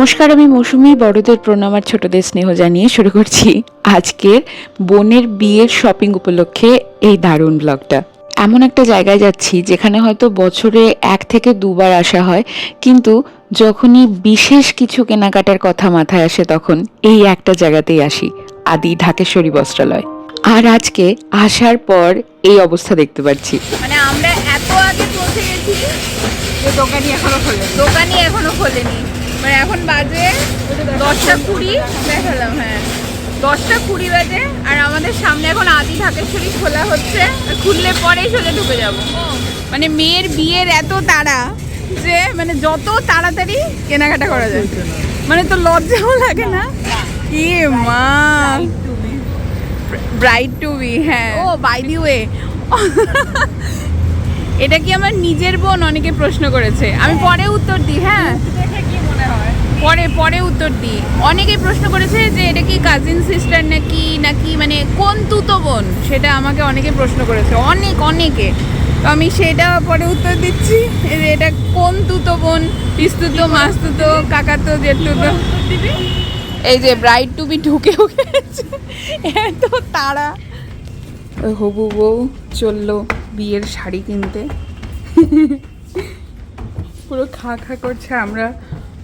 নমস্কার, আমি মৌসুমি, বড়দের প্রণাম আর ছোটদের স্নেহ জানিয়ে শুরু করছি আজকের বোনের বিয়ের শপিং উপলক্ষে এই দারুণ ব্লগটা এমন একটা জায়গায় যাচ্ছি যেখানে হয়তো বছরে এক থেকে দুবার আসা হয়, কিন্তু যখনই বিশেষ কিছু কেনাকাটার কথা মাথায় আসে তখন এই একটা জায়গাতেই আসি, আদি ঢাকেশ্বরী বস্ত্রালয়। আর আজকে আসার পর এই অবস্থা দেখতে পাচ্ছি। মানে আমরা এত আগে পৌঁছে গেছি এখনও খোলে দোকানি এখনও খোলেনি। মানে এখন বাজে দশটা কুড়ি। দেখালাম হ্যাঁ। দশটা কুড়ি বাজে আর আমাদের সামনে এখন আদি ঢাকেশ্বরী খোলা হচ্ছে। খুললে পরেই সোজা ঢুকে যাব। মানে মেয়ের বিয়ের এত তাড়া যে মানে যত তাড়াতাড়ি কেনাকাটা করা যায়। মানে তো লজ্জাও লাগে না? কি মা। ব্রাইড টু বি হ্যাঁ। ও বাই দি ওয়ে এটা কি আমার নিজের বোন? অনেকে প্রশ্ন করেছে। আমি পরে উত্তর দিই হ্যাঁ। পরে পরে উত্তর দিই। অনেকে প্রশ্ন করেছে যে এটা কি কাজিন সিস্টার নাকি নাকি মানে কোন তুতো বোন? সেটা আমাকে অনেকে প্রশ্ন করেছে, অনেক, অনেকে। তো আমি সেটা পরে উত্তর দিচ্ছি যে এটা কোন তুতো বোন? পিস্তুতো মাস্তুতো কাকাতো জেঠুতো এই যে ব্রাইড টু বি গেছে এত ওই হবু বউ চলল বিয়ের শাড়ি কিনতে। পুরো খা খা করছে আমরা।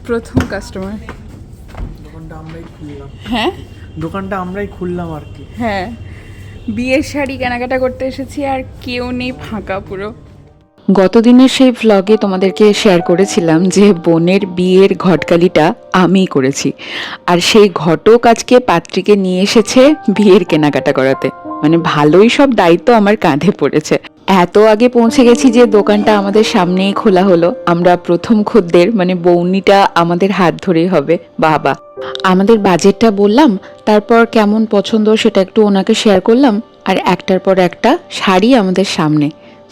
প্রথম কাস্টমার দোকানটা আমরাই খুললাম। হ্যাঁ? দোকানটা আমরাই খুললাম আর কি। হ্যাঁ। বিয়ের শাড়ি কেনাকাটা করতে এসেছি আর কেউ নেই ফাঁকা পুরো। গতদিনের সেই ভ্লগে তোমাদেরকে শেয়ার করেছিলাম যে বোনের বিয়ের ঘটকালিটা আমিই করেছি। আর সেই ঘটক আজকে পাত্রীকে নিয়ে এসেছে বিয়ের কেনাকাটা করাতে। মানে ভালোই সব দায়িত্ব আমার কাঁধে পড়েছে। এত আগে পৌঁছে গেছি যে দোকানটা আমাদের সামনেই খোলা হলো। আমরা প্রথম খদ্দের মানে বৌনিটা আমাদের হাত ধরেই হবে, বাবা। আমাদের বাজেটটা বললাম, তারপর কেমন পছন্দ সেটা একটু ওনাকে শেয়ার করলাম, আর একটার পর একটা শাড়ি আমাদের সামনে,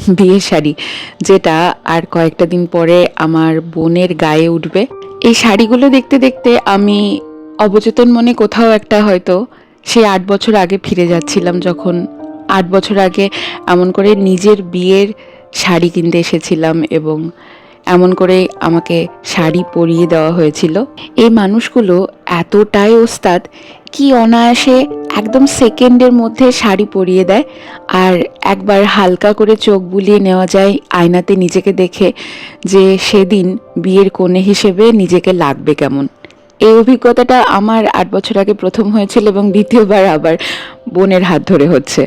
বিয়ের শাড়ি, যেটা আর কয়েকটা দিন পরে আমার বোনের গায়ে উঠবে। এই শাড়িগুলো দেখতে দেখতে আমি অবচেতন মনে কোথাও একটা হয়তো সেই আট বছর আগে ফিরে যাচ্ছিলাম যখন আট বছর আগে এমন করে নিজের বিয়ের শাড়ি কিনতে এসেছিলাম এবং এমন করে আমাকে শাড়ি পরিয়ে দেওয়া হয়েছিল। এই মানুষগুলো এতটাই ওস্তাদ কি অনায়াসে একদম সেকেন্ডের মধ্যে শাড়ি পরিয়ে দেয় আর একবার হালকা করে চোখ বুলিয়ে নেওয়া যায় আয়নাতে নিজেকে দেখে যে সেদিন বিয়ের কোণে হিসেবে নিজেকে লাগবে কেমন। এই অভিজ্ঞতাটা আমার আট বছর আগে প্রথম হয়েছিল এবং দ্বিতীয়বার আবার বোনের হাত ধরে হচ্ছে।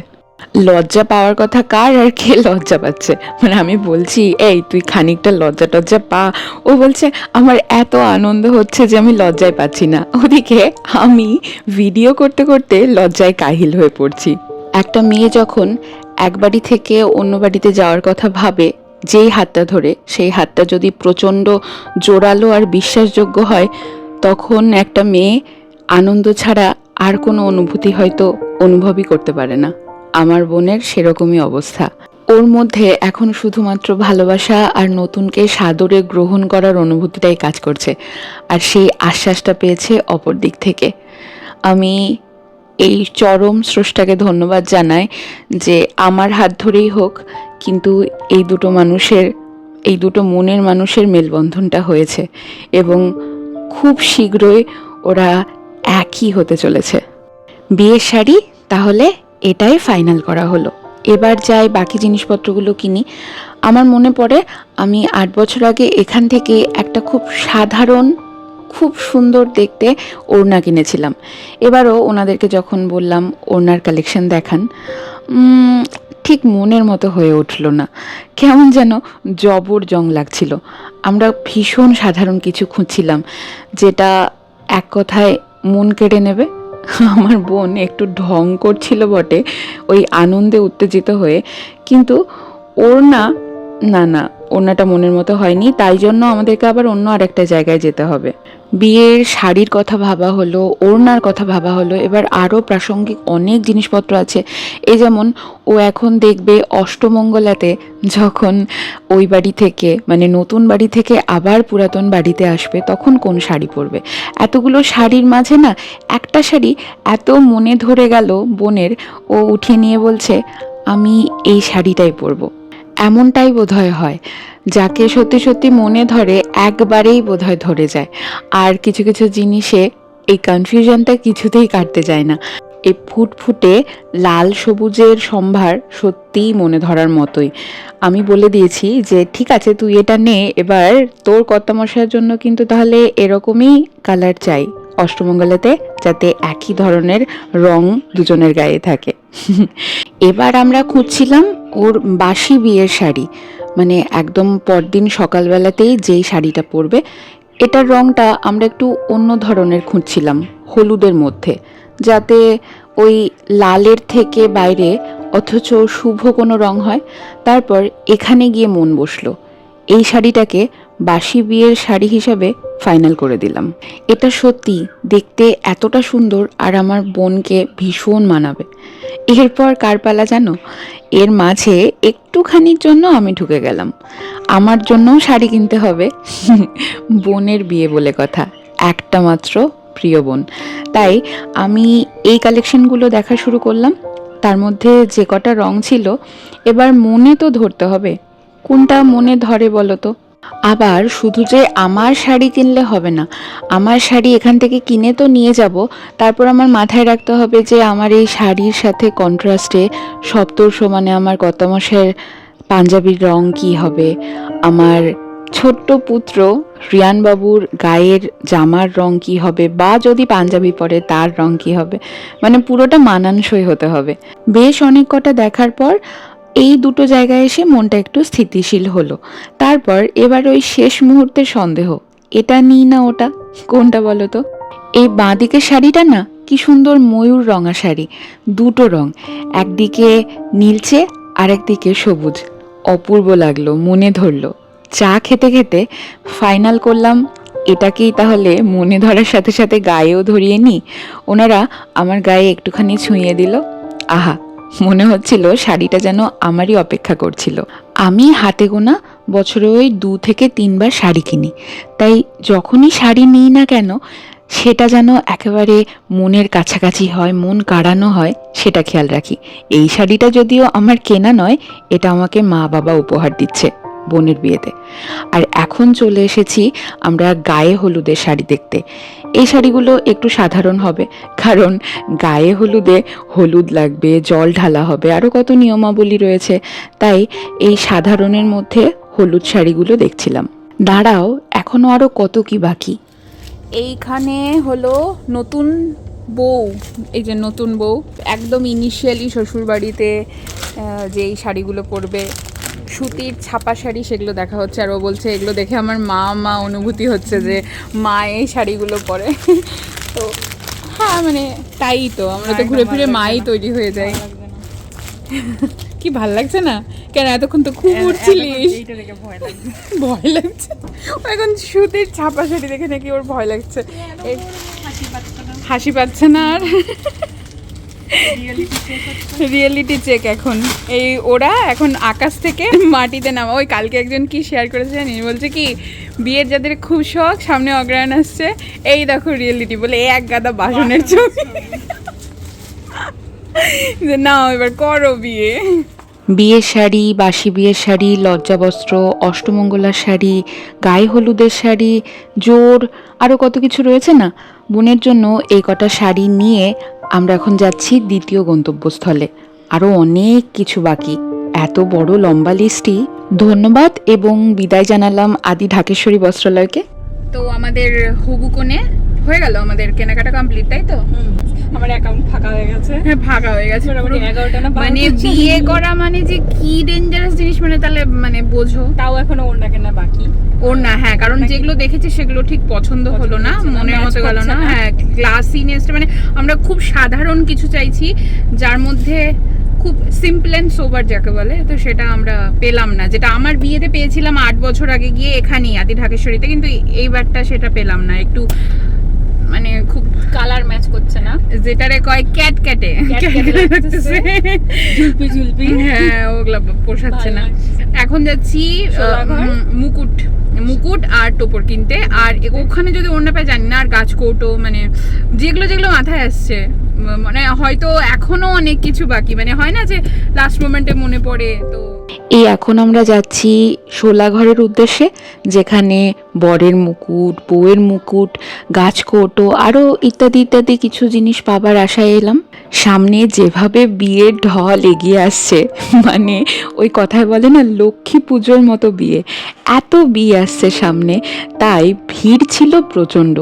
লজ্জা পাওয়ার কথা কার আর কে লজ্জা পাচ্ছে? মানে আমি বলছি, এই, তুই খানিকটা লজ্জা টজ্জা পা। ও বলছে, আমার এত আনন্দ হচ্ছে যে আমি লজ্জায় পাচ্ছি না। ওদিকে আমি ভিডিও করতে করতে লজ্জায় কাহিল হয়ে পড়ছি। একটা মেয়ে যখন এক বাড়ি থেকে অন্য বাড়িতে যাওয়ার কথা ভাবে, যেই হাতটা ধরে, সেই হাতটা যদি প্রচণ্ড জোরালো আর বিশ্বাসযোগ্য হয়, তখন একটা মেয়ে আনন্দ ছাড়া আর কোনো অনুভূতি হয়তো অনুভবই করতে পারে না। আমার বোনের সেরকমই অবস্থা। ওর মধ্যে এখন শুধুমাত্র ভালোবাসা আর নতুনকে সাদরে গ্রহণ করার অনুভূতিটাই কাজ করছে, আর সেই আশ্বাসটা পেয়েছে অপর দিক থেকে। আমি এই চরম স্রষ্টাকে ধন্যবাদ জানাই যে আমার হাত ধরেই হোক, কিন্তু এই দুটো মানুষের, এই দুটো মনের মানুষের মেলবন্ধনটা হয়েছে এবং খুব শীঘ্রই ওরা একই হতে চলেছে। বিয়ের শাড়ি তাহলে? এটাই ফাইনাল করা হলো। এবার যাই বাকি জিনিসপত্রগুলো কিনি। আমার মনে পড়ে, আমি আট বছর আগে এখান থেকে একটা খুব সাধারণ, খুব সুন্দর দেখতে ওড়না কিনেছিলাম। এবারও ওনাদেরকে যখন বললাম, ওড়নার কালেকশন দেখান। ঠিক মনের মতো হয়ে উঠল না। কেমন যেন জবর জং লাগছিল। আমরা ভীষণ সাধারণ কিছু খুঁজছিলাম, যেটা এক কথায় মন কেড়ে নেবে। আমার বোন একটু ঢং করছিল বটে, ওই আনন্দে উত্তেজিত হয়ে। কিন্তু ওর না না না ওনাটা মনের মতো হয়নি, তাই জন্য আমাদেরকে আবার অন্য আরেকটা জায়গায় যেতে হবে। বিয়ের শাড়ির কথা ভাবা হলো, ওড়নার কথা ভাবা হলো, এবার আরও প্রাসঙ্গিক অনেক জিনিসপত্র আছে। এ যেমন, ও এখন দেখবে অষ্টমঙ্গলাতে যখন ওই বাড়ি থেকে মানে নতুন বাড়ি থেকে আবার পুরাতন বাড়িতে আসবে, তখন কোন শাড়ি পরবে? এতগুলো শাড়ির মাঝে না, একটা শাড়ি এত মনে ধরে গেল বোনের, ও উঠিয়ে নিয়ে বলছে, আমি এই শাড়িটাই পরবো। এমনটাই বোধহয় হয়, যাকে সত্যি সত্যি মনে ধরে একবারেই বোধহয় ধরে যায়। আর কিছু কিছু জিনিসে এই কনফিউশনটা কিছুতেই কাটতে যায় না। এই ফুটফুটে লাল সবুজের সম্ভার সত্যিই মনে ধরার মতোই। আমি বলে দিয়েছি যে, ঠিক আছে, তুই এটা নে, এবার তোর কর্তামশাইয়ের জন্য কিন্তু তাহলে এরকমই কালার চাই। অষ্টমঙ্গলাতে যাতে একই ধরনের রং দুজনের গায়ে থাকে। এবার আমরা খুঁজছিলাম ওর বাসি বিয়ের শাড়ি। মানে একদম পরদিন সকালবেলাতেই যেই শাড়িটা পরবে, এটার রংটা আমরা একটু অন্য ধরনের খুঁজছিলাম হলুদের মধ্যে। যাতে ওই লালের থেকে বাইরে অথচ শুভ কোনো রং হয়, তারপর এখানে গিয়ে মন বসল। এই শাড়িটাকে বাসি বিয়ের শাড়ি হিসাবে ফাইনাল করে দিলাম। এটা সত্যি দেখতে এতটা সুন্দর আর আমার বোনকে ভীষণ মানাবে। এরপর কার পালা জানো? এর মাঝে একটুখানির জন্য আমি ঢুকে গেলাম। আমার জন্য শাড়ি কিনতে হবে। বোনের বিয়ে বলে কথা। একটা মাত্র প্রিয় বোন। তাই আমি এই কালেকশনগুলো দেখা শুরু করলাম। তার মধ্যে যে কটা রং ছিল, এবার মনে তো ধরতে হবে। কোনটা মনে ধরে বলো তো? আবার শুধু যে আমার শাড়ি কিনলে হবে না, আমার শাড়ি এখান থেকে কিনে তো নিয়ে যাব, তারপর আমার মাথায় রাখতে হবে যে আমার এই শাড়ির সাথে কন্ট্রাস্টে সপ্তর সমানে আমার কর্তামশাইয়ের পাঞ্জাবির রং কি হবে। আমার ছোট্ট পুত্র রিয়ানবাবুর গায়ের জামার রং কি হবে বা যদি পাঞ্জাবি পরে তার রং কি হবে মানে পুরোটা মানানসই হতে হবে। বেশ অনেক কটা দেখার পর এই দুটো জায়গায় এসে মনটা একটু স্থিতিশীল হলো। তারপর এবার ওই শেষ মুহূর্তের সন্দেহ, এটা নিই না ওটা? কোনটা বলো তো? এই বাঁদিকের শাড়িটা না, কি সুন্দর ময়ূর রঙা শাড়ি, দুটো রং, একদিকে নীলচে আর একদিকে সবুজ। অপূর্ব লাগল, মনে ধরলো। চা খেতে খেতে ফাইনাল করলাম, এটাকেই তাহলে মনে ধরার সাথে সাথে গায়েও ধরিয়ে নিই। ওনারা আমার গায়ে একটুখানি ছুঁয়ে দিল। আহা মনে হচ্ছিল শাড়িটা যেন আমারই অপেক্ষা করছিল। আমি হাতে গোনা বছরে ওই দু থেকে তিনবার শাড়ি কিনি। তাই যখনই শাড়ি নিই না কেন, সেটা যেন একেবারে মনের কাছাকাছি হয়, মন কাড়ানো হয়, সেটা খেয়াল রাখি। এই শাড়িটা যদিও আমার কেনা নয়, এটা আমাকে মা বাবা উপহার দিচ্ছে। বোনের বিয়েতে। আর এখন চলে এসেছি আমরা গায়ে হলুদের শাড়ি দেখতে। এই শাড়িগুলো একটু সাধারণ হবে, কারণ গায়ে হলুদে হলুদ লাগবে, জল ঢালা হবে আরও কত নিয়মাবলী রয়েছে। তাই এই সাধারণের মধ্যে হলুদ শাড়িগুলো দেখছিলাম। দাঁড়াও এখনও আরও কত কি বাকি? এইখানে হলো নতুন বউ, এই যে নতুন বউ, একদম ইনিশিয়ালি শ্বশুরবাড়িতে যে এই শাড়িগুলো পরবে সুতির ছাপা শাড়ি সেগুলো দেখা হচ্ছে আর ও বলছে এগুলো দেখে আমার মা মা অনুভূতি হচ্ছে যে মা এই শাড়িগুলো পরে। তো হ্যাঁ মানে তাই তো আমরা তো ঘুরে ফিরে মাই তৈরি হয়ে যাই। কি ভালো লাগছে না? কেন এতক্ষণ তো খুব উঠছিলিস ভয় লাগছে। এখন সুতির ছাপা শাড়ি দেখে নাকি ওর ভয় লাগছে। এই- হাসি পাচ্ছে না আর। রিয়েলিটি চেক এখন। এই ওরা এখন আকাশ থেকে মাটিতে নামা। ওই কালকে একজন কি শেয়ার করেছে জানিস? বলছে কি বিয়ের যাদের খুব শখ সামনে অগ্রহায়ণ আসছে। এই দেখো রিয়েলিটি বলে এই এক গাদা বাসনের ছবি। যে নাও এবার করো বিয়ে। বিয়ের শাড়ি বাসি বিয়ের শাড়ি লজ্জাবস্ত্র অষ্টমঙ্গলার শাড়ি গায়ে হলুদের শাড়ি জোর আরও কত কিছু রয়েছে না? বোনের জন্য এই কটা শাড়ি নিয়ে আমরা এখন যাচ্ছি দ্বিতীয় গন্তব্যস্থলে। আরও অনেক কিছু বাকি। এত বড় লম্বা লিস্টই ধন্যবাদ এবং বিদায় জানালাম আদি ঢাকেশ্বরী বস্ত্রালয়কে। তো আমাদের হবু হয়ে গেল আমাদের কেনাকাটা কমপ্লিট তাই তো? আমার অ্যাকাউন্ট ফাঁকা হয়ে গেছে। হ্যাঁ ভাগা হয়ে গেছে মানে বিয়ে করা মানে যে কি ডেঞ্জারাস জিনিস মানে তাহলে মানে বোঝো। তাও এখনও ওড়না কেনা বাকি। ওর না হ্যাঁ কারণ যেগুলো দেখেছি সেগুলো ঠিক পছন্দ হলো না মনের মতো গেল না। না। হ্যাঁ ক্লাসিনেস মানে আমরা খুব সাধারণ কিছু চাইছি যার মধ্যে খুব সিম্পল অ্যান্ড সোবার যাকে বলে তো সেটা আমরা পেলাম না। যেটা আমার বিয়েতে পেয়েছিলাম আট বছর আগে গিয়ে এখানেই আদি ঢাকেশ্বরীতে কিন্তু এইবারটা সেটা পেলাম না। একটু মানে খুব কালার ম্যাচ করছে না। যেটারে কয় ক্যাট ক্যাটে ঝুলপি ঝুলপি। হ্যাঁ ওগুলা পোষাচ্ছে না। এখন যাচ্ছি মুকুট। মুকুট আর টোপর কিনতে। আর ওখানে যদি অন্য পায় জানি না আর গাছ কৌটো মানে যেগুলো যেগুলো মাথায় আসছে মানে হয়তো এখনও অনেক কিছু বাকি। মানে হয় না যে লাস্ট মোমেন্টে মনে পড়ে তো এই এখন আমরা যাচ্ছি শোলাঘরের উদ্দেশ্যে, যেখানে বরের মুকুট, বউয়ের মুকুট, গাছকোটো আরও ইত্যাদি ইত্যাদি কিছু জিনিস পাবার আশায় এলাম। সামনে যেভাবে বিয়ের ঢল এগিয়ে আসছে মানে ওই কথায় বলে না, লক্ষ্মী পুজোর মতো বিয়ে। এত বিয়ে আসছে সামনে, তাই ভিড় ছিল প্রচণ্ড।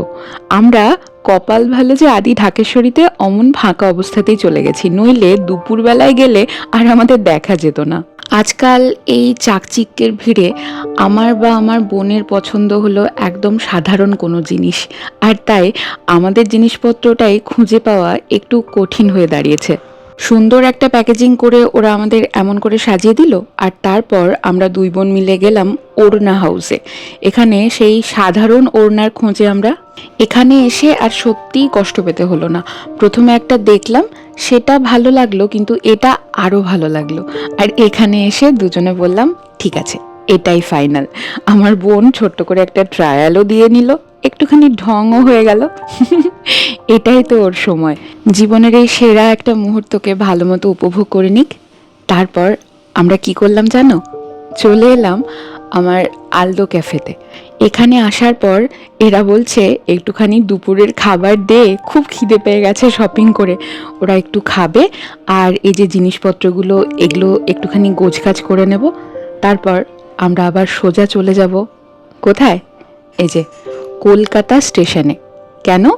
আমরা কপাল ভালো যে আদি ঢাকেশ্বরীতে অমন ফাঁকা অবস্থাতেই চলে গেছি। নইলে দুপুরবেলায় গেলে আর আমাদের দেখা যেত না। আজকাল এই চাকচিক্যের ভিড়ে আমার বা আমার বোনের পছন্দ হলো একদম সাধারণ কোনো জিনিস। আর তাই আমাদের জিনিসপত্রটাই খুঁজে পাওয়া একটু কঠিন হয়ে দাঁড়িয়েছে। সুন্দর একটা প্যাকেজিং করে ওরা আমাদের এমন করে সাজিয়ে দিল, আর তারপর আমরা দুই বোন মিলে গেলাম ওড়না হাউসে। এখানে সেই সাধারণ ওড়নার খোঁজে আমরা। এখানে এসে আর সত্যিই কষ্ট পেতে হলো না। প্রথমে একটা দেখলাম, সেটা ভালো লাগল, কিন্তু এটা আরও ভালো লাগল। আর এখানে এসে দুজনে বললাম, ঠিক আছে। এটাই ফাইনাল। আমার বোন ছোট্ট করে একটা ট্রায়ালও দিয়ে নিল, একটুখানি ঢংও হয়ে গেল। এটাই তো ওর সময়। জীবনের এই সেরা একটা মুহূর্তকে ভালো মতো উপভোগ করে নিক। তারপর আমরা কি করলাম জানো? চলে এলাম আমার আলদো ক্যাফেতে। এখানে আসার পর এরা বলছে, একটুখানি দুপুরের খাবার দে, খুব খিদে পেয়ে গেছে শপিং করে। ওরা একটু খাবে আর এই যে জিনিসপত্রগুলো, এগুলো একটুখানি গোছগাছ করে নেব। তারপর আমরা আবার সোজা চলে যাব। কোথায়? এই যে, কলকাতা স্টেশনে। কেন?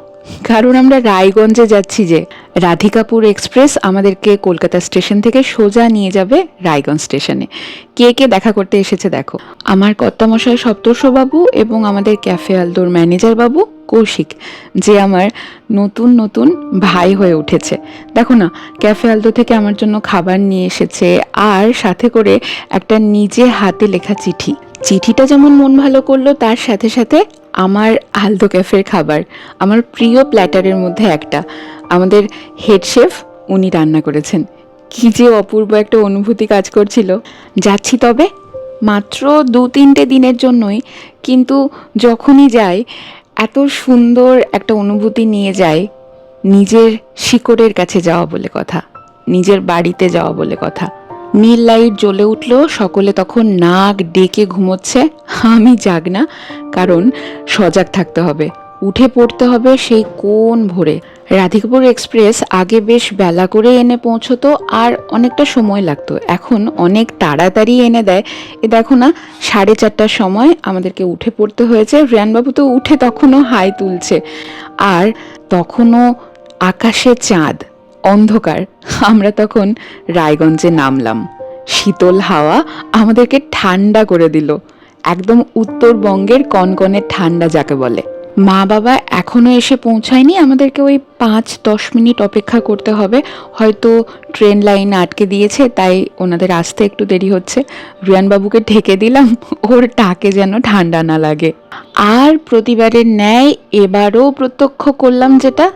কারণ আমরা রায়গঞ্জে যাচ্ছি যে। রাধিকাপুর এক্সপ্রেস আমাদেরকে কলকাতা স্টেশন থেকে সোজা নিয়ে যাবে রায়গঞ্জ স্টেশনে। কে কে দেখা করতে এসেছে দেখো। আমার কর্তামশাই সপ্তর্ষবাবু এবং আমাদের ক্যাফে আলদোর ম্যানেজার বাবু কৌশিক, যে আমার নতুন নতুন ভাই হয়ে উঠেছে। দেখো না ক্যাফে আলতো থেকে আমার জন্য খাবার নিয়ে এসেছে আর সাথে করে একটা নিজে হাতে লেখা চিঠি। চিঠিটা যেমন মন ভালো করল, তার সাথে সাথে আমার আলদো ক্যাফের খাবার, আমার প্রিয় প্ল্যাটারের মধ্যে একটা। আমাদের হেড শেফ উনি রান্না করেছেন। কি যে অপূর্ব একটা অনুভূতি কাজ করছিল। যাচ্ছি তবে মাত্র দু তিনটে দিনের জন্যই, কিন্তু যখনই যাই এত সুন্দর একটা অনুভূতি নিয়ে যায় নিজের শিকড়ের কাছে যাওয়া বলে কথা, নিজের বাড়িতে যাওয়া বলে কথা। নীল লাইট জ্বলে উঠল, সকলে তখন নাক ডেকে ঘুমোচ্ছে। আমি জাগ না, কারণ সজাগ থাকতে হবে। উঠে পড়তে হবে সেই কোন ভোরে। রাধিকাপুর এক্সপ্রেস আগে বেশ বেলা করে এনে পৌঁছতো আর অনেকটা সময় লাগতো। এখন অনেক তাড়াতাড়ি এনে দেয়। এ দেখো না, সাড়ে চারটার সময় আমাদেরকে উঠে পড়তে হয়েছে। রিয়ানবাবু তো উঠে তখনও হাই তুলছে। আর তখনও আকাশে চাঁদ, অন্ধকার। আমরা তখন রায়গঞ্জে নামলাম। শীতল হাওয়া আমাদেরকে ঠান্ডা করে দিল। একদম উত্তরবঙ্গের কনকনে ঠান্ডা যাকে বলে। মা বাবা এখনও এসে পৌঁছায়নি। আমাদেরকে ওই পাঁচ, দশ মিনিট অপেক্ষা করতে হবে। হয়তো ট্রেন লাইন আটকে দিয়েছে, তাই ওনাদের আসতে একটু দেরি হচ্ছে। রিয়ানবাবুকে ঢেকে দিলাম, ওর টাকে যেন ঠান্ডা না লাগে। আর প্রতিবারের ন্যায় এবারও প্রত্যক্ষ করলাম যেটা।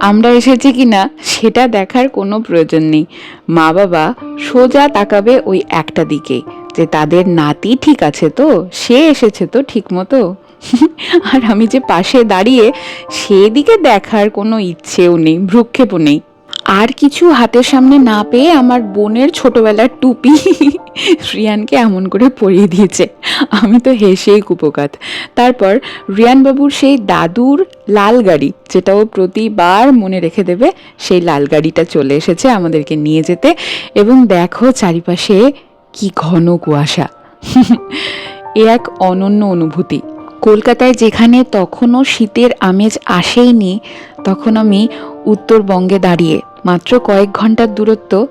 আমরা এসেছি কি না, সেটা দেখার কোনো প্রয়োজন নেই। মা বাবা সোজা তাকাবে ওই একটা দিকে, যে তাদের নাতি ঠিক আছে তো? সে এসেছে তো ঠিক মতো আর আমি যে পাশে দাঁড়িয়ে সেদিকে দেখার কোনো ইচ্ছেও নেই, ভ্রুক্ষেপও নেই। আর কিছু হাতের সামনে না পেয়ে আমার বোনের ছোটবেলার টুপি রিয়ানকে এমন করে পরিয়ে দিয়েছে। আমি তো হেসেই কুপোকাত। তারপর রিয়ানবাবুর সেই দাদুর লাল গাড়ি, যেটা ও প্রতিবার মনে রেখে দেবে, সেই লাল গাড়িটা চলে এসেছে আমাদেরকে নিয়ে যেতে। এবং দেখো চারিপাশে কি ঘন কুয়াশা। এ এক অনন্য অনুভূতি। কলকাতায় যেখানে তখনও শীতের আমেজ আসেইনি তখন আমি উত্তরবঙ্গে দাঁড়িয়ে মাত্র কয়েক ঘণ্টার দূরত্ব,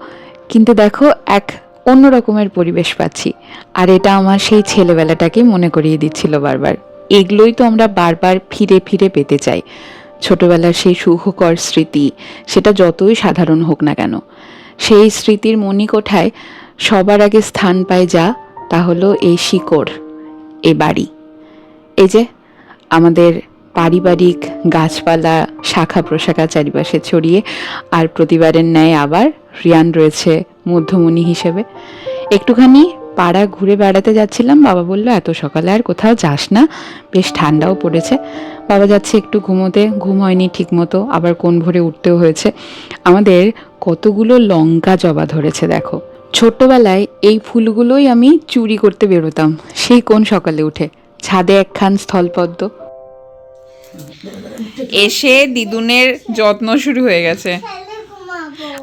কিন্তু দেখো এক অন্য রকমের পরিবেশ পাচ্ছি। আর এটা আমার সেই ছেলেবেলাটাকে মনে করিয়ে দিচ্ছিল বারবার। এগুলোই তো আমরা বারবার ফিরে ফিরে পেতে চাই। ছোটবেলার সেই সুখকর স্মৃতি, সেটা যতই সাধারণ হোক না কেন। সেই স্মৃতির মণিকোঠায় সবার আগে স্থান পায় যা, তা হলো এই শিকড়, এ বাড়ি। এই যে, আমাদের পারিবারিক গাছপালা, শাখা প্রশাখা চারিপাশে ছড়িয়ে আর প্রতিবারের ন্যায় আবার রিয়ান রয়েছে মধ্যমণি হিসেবে। একটুখানি পাড়া ঘুরে বেড়াতে যাচ্ছিলাম, বাবা বলল, এত সকালে আর কোথাও যাস না, বেশ ঠান্ডাও পড়েছে। বাবা যাচ্ছে একটু ঘুমোতে, ঘুম হয়নি ঠিক মতো আবার কোন ভোরে উঠতেও হয়েছে। আমাদের কতগুলো লঙ্কা জবা ধরেছে দেখো। ছোট্টবেলায় এই ফুলগুলোই আমি চুরি করতে বেরোতাম, সেই কোন সকালে উঠে। ছাদে একখান স্থলপদ্ম। এসে দিদুনের যত্ন শুরু হয়ে গেছে।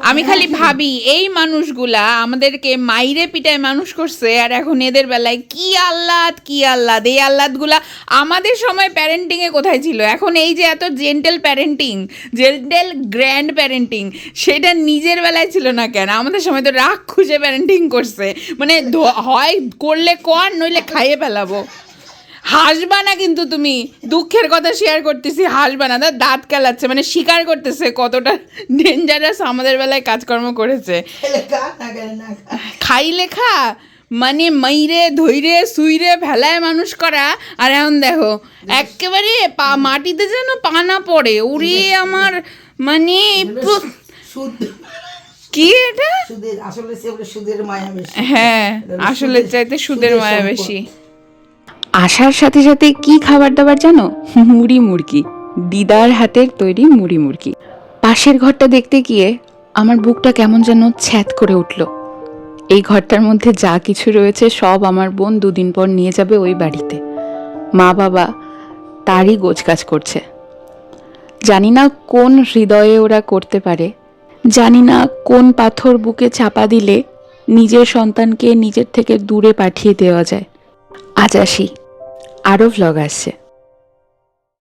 আমি খালি ভাবি, এই মানুষগুলা আমাদেরকে মাইরে পিটায় মানুষ করছে, আর এখন এদের বেলায় কি আহ্লাদ কি আহ্লাদ। এই আহ্লাদগুলা আমাদের সময় প্যারেন্টিং এ কোথায় ছিল? এখন এই যে এত gentle parenting gentle grand parenting সেটা নিজের বেলায় ছিল না কেন? আমাদের সময় তো রাগ খুঁজে প্যারেন্টিং করছে। মানে হয়, করলে কর, নইলে খাইয়ে ফেলাবো। হাসবা না কিন্তু তুমি। দুঃখের কথা শেয়ার করতেছি হাসবা না। তার দাঁত কেলাচ্ছে মানে স্বীকার করতেছে কতটা ডেঞ্জারাস আমাদের বেলায় কাজকর্ম করেছে। খাই লেখা মানে মাইরে ধৈরে সুইরে ভেলায় মানুষ করা। আর এখন দেখো একেবারে পা মাটিতে যেন পা না পড়ে উড়ে আমার মানে কি এটা? আসলে সুদের মায়া বেশি। হ্যাঁ আসলে চাইতে সুদের মায়া বেশি। আসার সাথে সাথে কি খাবার দাবার জানো? মুড়ি মুরগি দিদার হাতের তৈরি মুড়ি মুরগি পাশের ঘরটা দেখতে গিয়ে আমার বুকটা কেমন যেন ছ্যাত করে উঠল। এই ঘরটার মধ্যে যা কিছু রয়েছে সব আমার বোন দুদিন পর নিয়ে যাবে ওই বাড়িতে। মা বাবা তারই গোছগাছ করছে। জানি না কোন হৃদয়ে ওরা করতে পারে। জানি না কোন পাথর বুকে চাপা দিলে নিজের সন্তানকে নিজের থেকে দূরে পাঠিয়ে দেওয়া যায়। আজ আসি। আরও ভ্লগ আসছে।